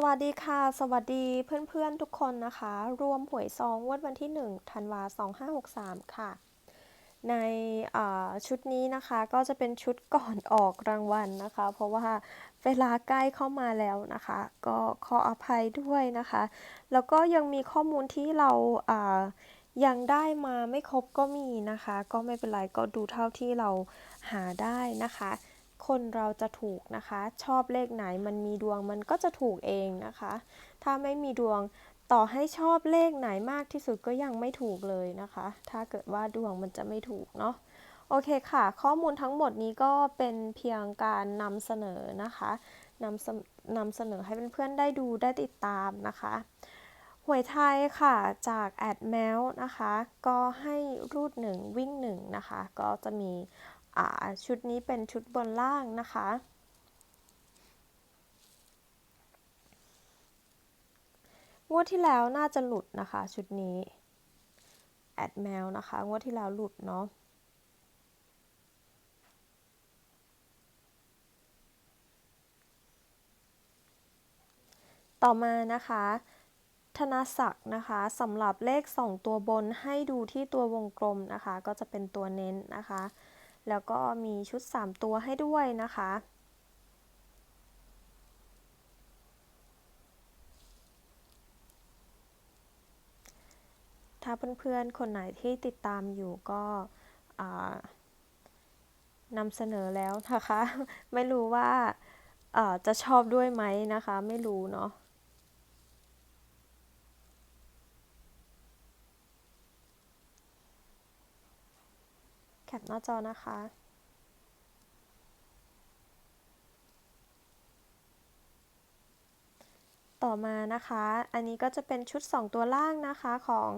สวัสดีค่ะ สวัสดีเพื่อนๆทุกคนนะคะ รวมหวยซองวดวันที่1ธันวา2563 ค่ะ ในชุดนี้นะคะก็จะเป็นชุดก่อนออกรางวัลนะคะ เพราะว่าเวลาใกล้เข้ามาแล้วนะคะ ก็ขออภัยด้วยนะคะ แล้วก็ยังมีข้อมูลที่เรายังได้มาไม่ครบก็มีนะคะ ก็ไม่เป็นไรก็ดูเท่าที่เราหาได้นะคะ คนเราจะถูกนะคะ ชอบเลขไหนมันมีดวงมันก็จะถูกเองนะคะ ถ้าไม่มีดวงต่อให้ชอบเลขไหนมากที่สุดก็ยังไม่ถูกเลยนะคะ ถ้าเกิดว่าดวงมันจะไม่ถูกเนาะโอเคค่ะ ข้อมูลทั้งหมดนี้ก็เป็นเพียงการนำเสนอนะคะนำนำเสนอให้เพื่อนๆได้ดูได้ติดตามนะคะหวยไทยค่ะจากแอดแมวนะคะ ก็ให้รูดหนึ่งวิ่งหนึ่งนะคะ ก็จะมี ชุดนี้เป็นชุดบนล่างนะคะ งวดที่แล้วน่าจะหลุดนะคะ ชุดนี้ แอดแมวนะคะ งวดที่แล้วหลุดเนาะต่อมานะคะ ธนศักดิ์นะคะสำหรับเลข 2 ตัวบนให้ดูที่ตัววงกลมนะคะ ก็จะเป็นตัวเน้นนะคะ แล้วก็มีชุด 3 ตัวให้ด้วยนะคะ ถ้าเพื่อนๆ คนไหนที่ติดตามอยู่ก็นำเสนอแล้วนะคะ ไม่รู้ว่าจะชอบด้วยไหมนะคะ ไม่รู้เนาะแคป หน้าจอนะคะ ต่อมานะคะ อันนี้ก็จะเป็นชุด 2 ตัวล่างนะคะของ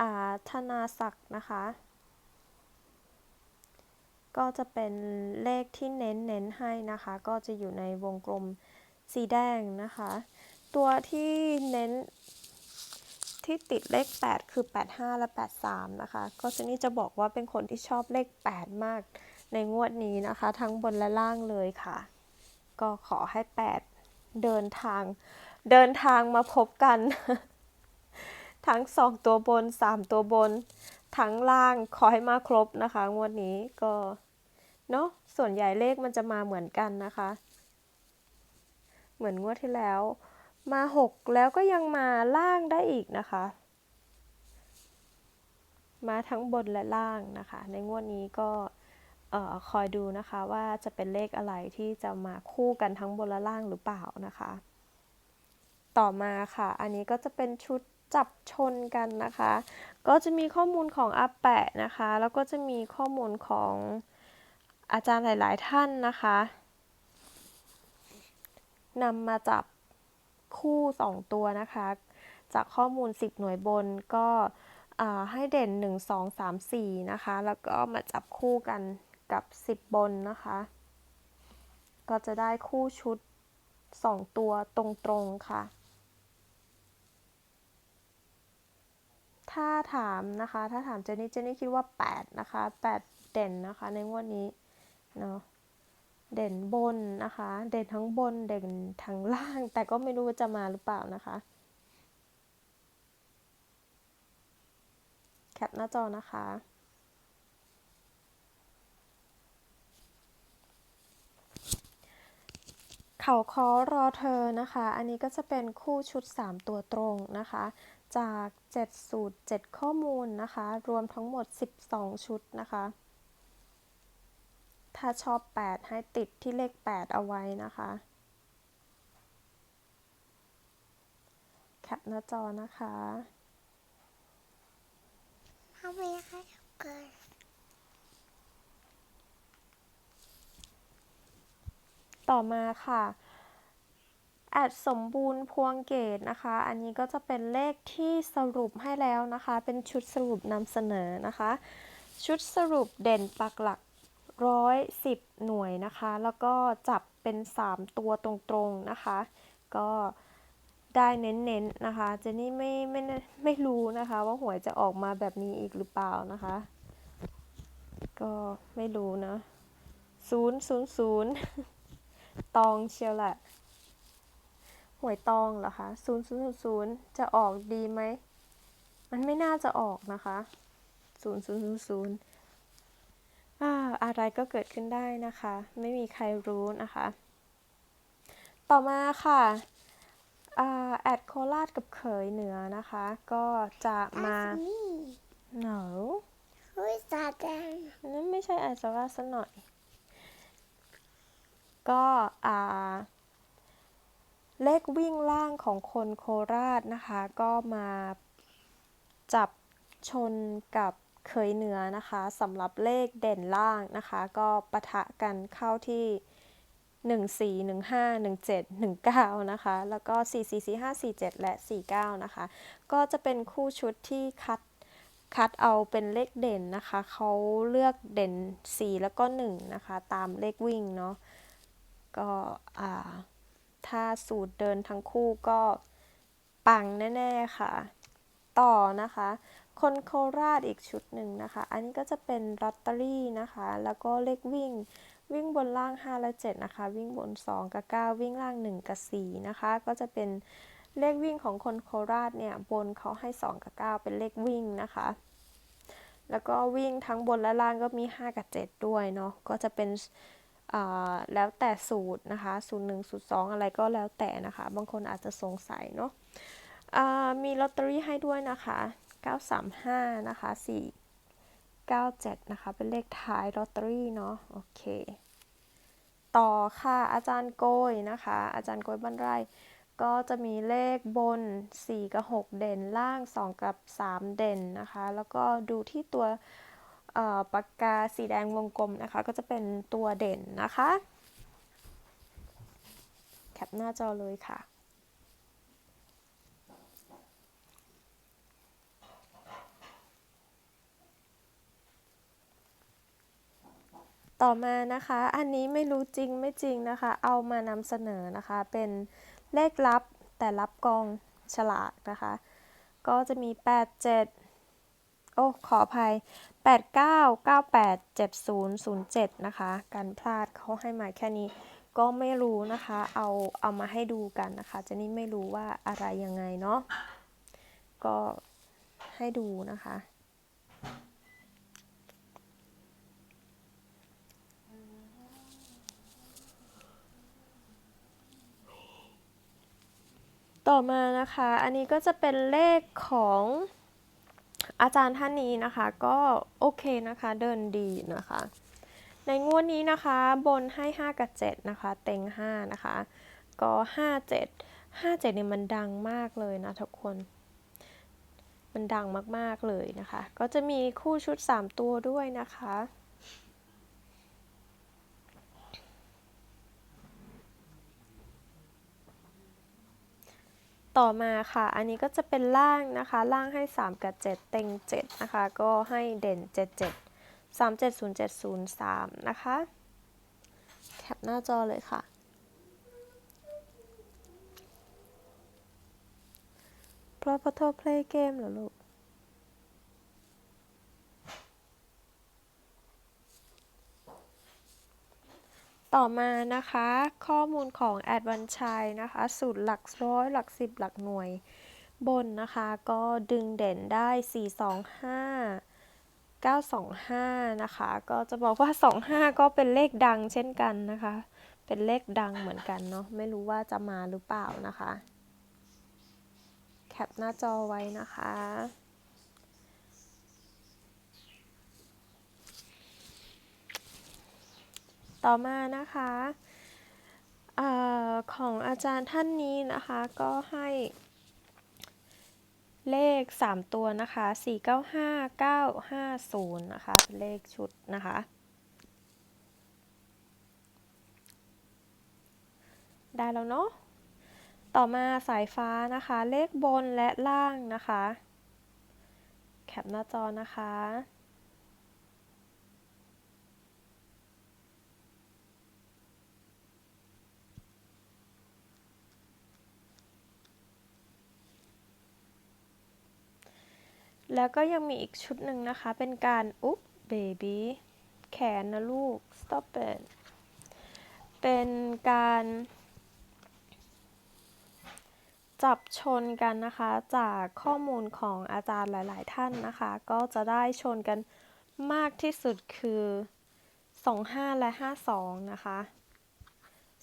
อาธนาศักดิ์นะคะ ก็จะเป็นเลขที่เน้นเน้นให้นะคะ ก็จะอยู่ในวงกลมสีแดงนะคะ ตัวที่เน้น ที่ติดเลข 8 คือ 85 และ 83 นะคะ ก็จะนี่จะบอกว่าเป็นคนที่ชอบเลข 8 มากในงวดนี้นะคะ ทั้งบนและล่างเลยค่ะ ก็ขอให้ 8 เดินทาง เดินทางมาพบกัน ทั้ง 2 ตัวบน 3 ตัวบน ทั้งล่างขอให้มาครบนะคะ งวดนี้ก็เนาะส่วนใหญ่เลขมันจะมาเหมือนกันนะคะ เหมือนงวดที่แล้ว มา 6 แล้วก็ยังมาล่างได้อีกนะคะ มาทั้งบนและล่างนะคะ ในงวดนี้ก็คอยดูนะคะว่าจะเป็นเลขอะไรที่จะมาคู่กันทั้งบนและล่างหรือเปล่านะคะ ต่อมาค่ะ อันนี้ก็จะเป็นชุดจับชนกันนะคะ ก็จะมีข้อมูลของอาแปะนะคะ แล้วก็จะมีข้อมูลของอาจารย์หลาย ๆ ท่านนะคะนำมาจับ คู่ 2 ตัวนะคะ จากข้อมูล 10 หน่วยบนก็ให้เด่น 1 2 3 4 นะคะ แล้วก็มาจับคู่กันกับ 10 บนนะคะ ก็จะได้คู่ชุด 2 ตัวตรงๆค่ะ ถ้าถามนะคะ ถ้าถามเจนนี่ เจนนี่คิดว่า 8 นะคะ 8 เด่นนะคะ ในงวดนี้เนาะ เด่นบนนะคะ เด่นทั้งบนเด่นทั้งล่าง แต่ก็ไม่รู้ว่าจะมาหรือเปล่านะคะ แคปหน้าจอนะคะ เขาคอรอเธอนะคะ อันนี้ก็จะเป็นคู่ชุด 3 ตัวตรงนะคะ จาก 7 สูตร 7 ข้อมูลนะคะ รวมทั้งหมด 12 ชุดนะคะ ถ้าชอบ 8 ให้ติดที่เลข 8 เอาไว้นะคะ แคปหน้าจอนะคะทำไมคะเกินต่อมาค่ะ แอดสมบูรณ์พวงเกตนะคะ อันนี้ก็จะเป็นเลขที่สรุปให้แล้วนะคะ เป็นชุดสรุปนำเสนอนะคะ ชุดสรุปเด่นปักหลัก ร้อยสิบหน่วยนะคะ แล้วก็จับเป็น 3 ตัวตรงๆนะคะ ก็ได้เน้นๆนนะคะเจนนี่ไม่ไม่ไม่รู้นะคะว่าหวยจะออกมาแบบนี้อีกหรือเปล่านะคะ ก็ไม่รู้นะศูนย์ศูนย์ศูนย์ตองเชียวแหละหวยตองเหรอคะศูนย์ศูนย์ศูนย์จะออกดีไหม มันไม่น่าจะออกนะคะศูนย์ศูนย์ศูนย์ อ่าอะไรก็เกิดขึ้นได้นะคะ ไม่มีใครรู้นะคะ ต่อมาค่ะอ่าแอดโคราชกับเขยเหนือนะคะ ก็จะมา That's me. no Who is that then? นั่นไม่ใช่แอดซาร่าซะหน่อย ก็อ่าเลขวิ่งล่างของคนโคราชนะคะ ก็มาจับชนกับ เขยเหนือนะคะสำหรับเลขเด่นล่างนะคะ ก็ปะทะกันเข้าที่ 14 15 17 19 นะคะ แล้วก็ 4 4 4 5 4 7 และ 49 นะคะ ก็จะเป็นคู่ชุดที่คัดคัดเอาเป็นเลขเด่นนะคะ เขาเลือกเด่น 4 แล้วก็ 1 นะคะ ตามเลขวิ่งเนาะ ก็ถ้าสูตรเดินทั้งคู่ก็ปังแน่ ๆ ค่ะ ต่อนะคะ คนโคราชอีกชุดหนึ่งนะคะ อันนี้ก็จะเป็นลอตเตอรี่นะคะ แล้วก็เลขวิ่ง วิ่งบนล่าง 5 และ7นะคะ วิ่งบน 2 กับ 9 วิ่งล่าง 1 กับ 4 นะคะ ก็จะเป็นเลขวิ่งของคนโคราชเนี่ย บนเขาให้ 2 กับ 9 เป็นเลขวิ่งนะคะ แล้วก็วิ่งทั้งบนและล่างก็มี 5 กับ 7 ด้วยเนาะ ก็จะเป็นแล้วแต่สูตรนะคะสูตร1สูตร2องอะไรก็แล้วแต่นะคะ บางคนอาจจะสงสัยเนาะมีลอตเตอรี่ให้ด้วยนะคะ 935 นะคะ 4 97 นะคะ เป็นเลขท้ายลอตเตอรี่เนาะ โอเค ต่อค่ะ อาจารย์โกยนะคะ อาจารย์โกยบ้านไร่ ก็จะมีเลขบน 4 กับ 6 เด่น ล่าง 2 กับ 3 เด่นนะคะ แล้วก็ดูที่ตัวปากกาสีแดงวงกลมนะคะ ก็จะเป็นตัวเด่นนะคะ แคปหน้าจอเลยค่ะ ต่อมานะคะ อันนี้ไม่รู้จริงไม่จริงนะคะ เอามานำเสนอนะคะ เป็นเลขลับแต่รับกองฉลากนะคะ ก็จะมี 8 7 โอ้ ขออภัย 8 9 9 8 7 0 0 7 นะคะ การพลาดเขาให้มาแค่นี้ ก็ไม่รู้นะคะ เอาเอามาให้ดูกันนะคะเจนนี่ไม่รู้ว่าอะไรยังไงเนาะ ก็ให้ดูนะคะ ต่อมานะคะ อันนี้ก็จะเป็นเลขของอาจารย์ท่านนี้นะคะ ก็โอเคนะคะเดินดีนะคะ ในงวดนี้นะคะบนให้ 5 กับ 7 นะคะ เต็ง 5 นะคะ ก็ 5 7 5 7เนี่ยมันดังมากเลยนะทุกคน มันดังมากๆเลยนะคะ ก็จะมีคู่ชุด 3 ตัวด้วยนะคะ ต่อมาค่ะ อันนี้ก็จะเป็นล่างนะคะ ล่างให้ 3 กับ 7 เต็ง 7 นะคะ ก็ให้เด่น 77 370703 นะคะ แคปหน้าจอเลยค่ะ เพราะพอโทอเพลย์เกมเหรอลูก ต่อมานะคะ ข้อมูลของแอดวันชัยนะคะสูตรหลักร้อยหลักสิบหลักหน่วย บนนะคะก็ดึงเด่นได้ 425 925 นะคะ ก็จะบอกว่า 25 ก็เป็นเลขดังเช่นกันนะคะ เป็นเลขดังเหมือนกันเนาะไม่รู้ว่าจะมาหรือเปล่านะคะ แคปหน้าจอไว้นะคะ ต่อมานะคะออของอาจารย์ท่านนี้นะคะก็ให้เลข 3 ตัวนะคะ 495 950 นะคะเป็นเลขชุดนะคะ ได้แล้วเนาะ ต่อมาสายฟ้านะคะ เลขบนและล่างนะคะ แคปหน้าจอนะคะ แล้วก็ยังมีอีกชุดหนึ่งนะคะ เป็นการอุ๊บเบบี้แขนนะลูก stop it เป็นการจับชนกันนะคะ จากข้อมูลของอาจารย์หลาย ๆ ท่านนะคะ ก็จะได้ชนกันมากที่สุดคือ 25 และ 52 นะคะ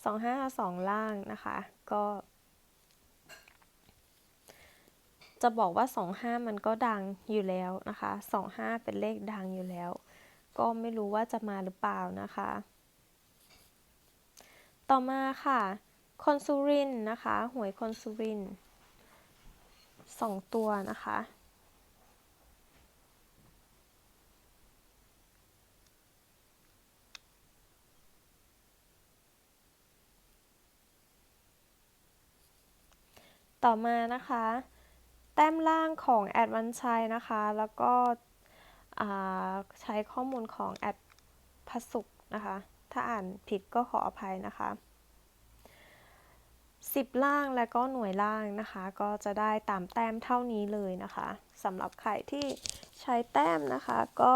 25 52ล่างนะคะ ก็ จะบอกว่า 25 มันก็ดังอยู่แล้วนะคะ 25 เป็นเลขดังอยู่แล้ว ก็ไม่รู้ว่าจะมาหรือเปล่านะคะ ต่อมาค่ะคอนสุรินนะคะหวยคอนสุรินสองตัวนะคะ ต่อมานะคะ แต้มล่างของแอดวันชัยนะคะ แล้วก็ใช้ข้อมูลของแอดพสุกนะคะ ถ้าอ่านผิดก็ขออภัยนะคะ 10 ล่างและก็หน่วยล่างนะคะ ก็จะได้ตามแต้มเท่านี้เลยนะคะสำหรับใครที่ใช้แต้มนะคะก็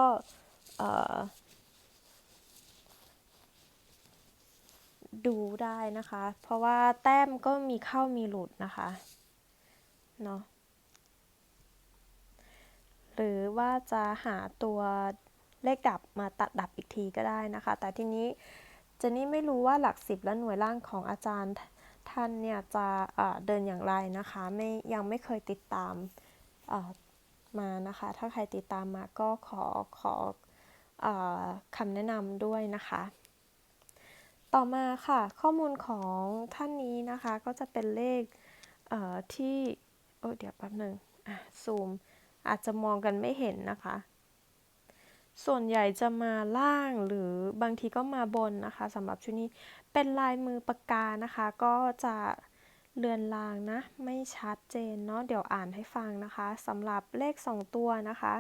ดูได้นะคะ เพราะว่าแต้มก็มีเข้ามีหลุดนะคะเนาะ หรือว่าจะหาตัวเลขดับมาตัดดับอีกทีก็ได้นะคะ แต่ทีนี้เจนนี่ไม่รู้ว่าหลักสิบและหน่วยล่างของอาจารย์ท่านเนี่ยจะเอ่อเดินอย่างไรนะคะไม่ยังไม่เคยติดตามมานะคะ ถ้าใครติดตามมาก็ขอขออคำแนะนำด้วยนะคะ ต่อมาค่ะข้อมูลของท่านนี้นะคะก็จะเป็นเลขเที่โอ้เดี๋ยวแป๊บหนึ่งซูม อาจจะมองกันไม่เห็นนะคะ ส่วนใหญ่จะมาล่างหรือบางทีก็มาบนนะคะสำหรับชุดนี้เป็นลายมือปากกานะคะ ก็จะเลือนลางนะ ไม่ชัดเจนเนาะเดี๋ยวอ่านให้ฟังนะคะสำหรับเลข 2 ตัวนะคะ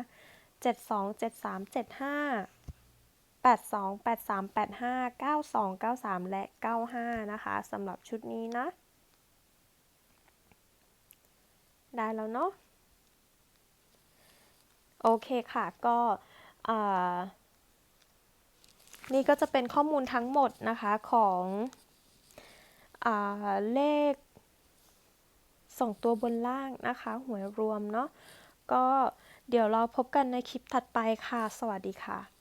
72 73 75 82 83 85 92 93 และ 95 นะคะสำหรับชุดนี้นะ ได้แล้วเนาะ โอเคค่ะ ก็นี่ก็จะเป็นข้อมูลทั้งหมดนะคะของอเลขสองตัวบนล่างนะคะหวยรวมเนาะก็เดี๋ยวเราพบกันในคลิปถัดไปค่ะ สวัสดีค่ะ